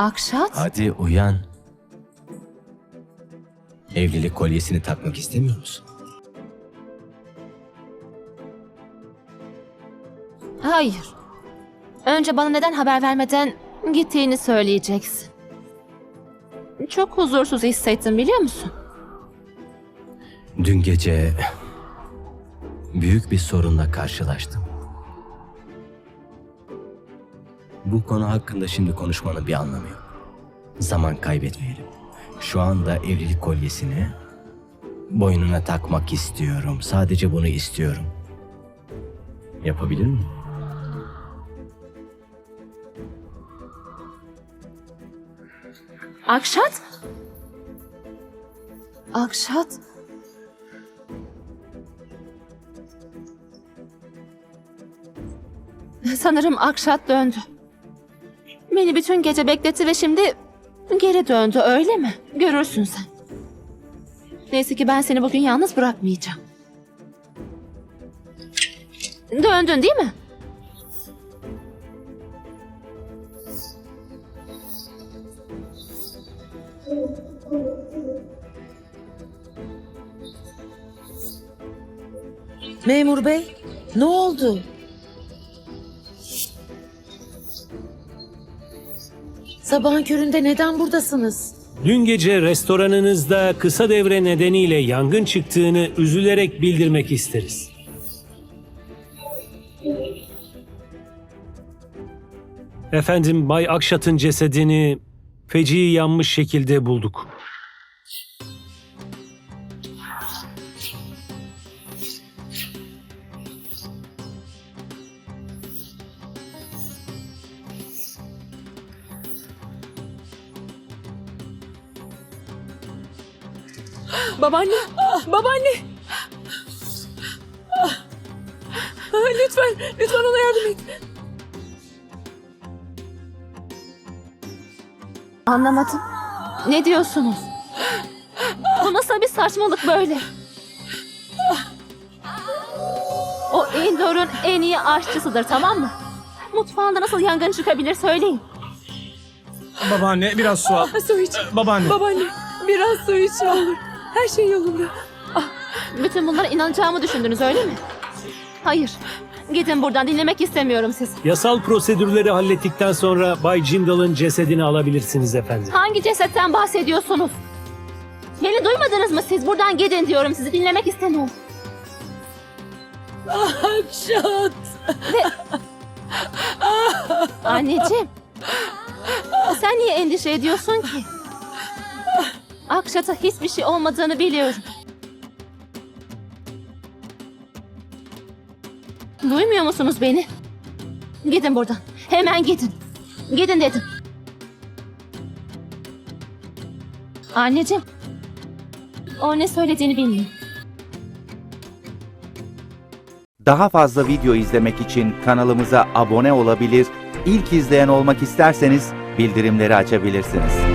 Akşat? Hadi uyan. Evlilik kolyesini takmak istemiyor musun? Hayır. Önce bana neden haber vermeden gittiğini söyleyeceksin. Çok huzursuz hissettim biliyor musun? Dün gece büyük bir sorunla karşılaştım. Bu konu hakkında şimdi konuşmanın bir anlamı yok. Zaman kaybetmeyelim. Şu anda evlilik kolyesini boynuna takmak istiyorum. Sadece bunu istiyorum. Yapabilir miyim? Akşat? Akşat? Sanırım Akşat döndü. Beni bütün gece bekletti ve şimdi geri döndü öyle mi? Görürsün sen. Neyse ki ben seni bugün yalnız bırakmayacağım. Döndün değil mi? Memur bey, ne oldu? Sabahın köründe neden buradasınız? Dün gece restoranınızda kısa devre nedeniyle yangın çıktığını üzülerek bildirmek isteriz. Efendim Bay Akşat'ın cesedini feci yanmış şekilde bulduk. Babaanne, babaanne. Lütfen, lütfen ona yardım et. Anlamadım. Ne diyorsunuz? Bu nasıl bir saçmalık böyle? O Indor'un en iyi aşçısıdır tamam mı? Mutfağında nasıl yangın çıkabilir söyleyin. Babaanne biraz su al. Su iç. Babaanne. Babaanne, biraz su iç olur. Her şey yolunda. Bütün bunlara inanacağımı düşündünüz öyle mi? Hayır. Gidin buradan dinlemek istemiyorum sizi. Yasal prosedürleri hallettikten sonra Bay Jindal'ın cesedini alabilirsiniz efendim. Hangi cesetten bahsediyorsunuz? Beni duymadınız mı siz? Buradan gidin diyorum sizi dinlemek istemiyorum. Akşat. Anneciğim. Sen niye endişe ediyorsun ki? Akşat'a hiçbir şey olmadığını biliyorum. Duymuyor musunuz beni? Gidin buradan. Hemen gidin. Gidin dedim. Anneciğim. O ne söylediğini bilmiyorum. Daha fazla video izlemek için kanalımıza abone olabilir, ilk izleyen olmak isterseniz bildirimleri açabilirsiniz.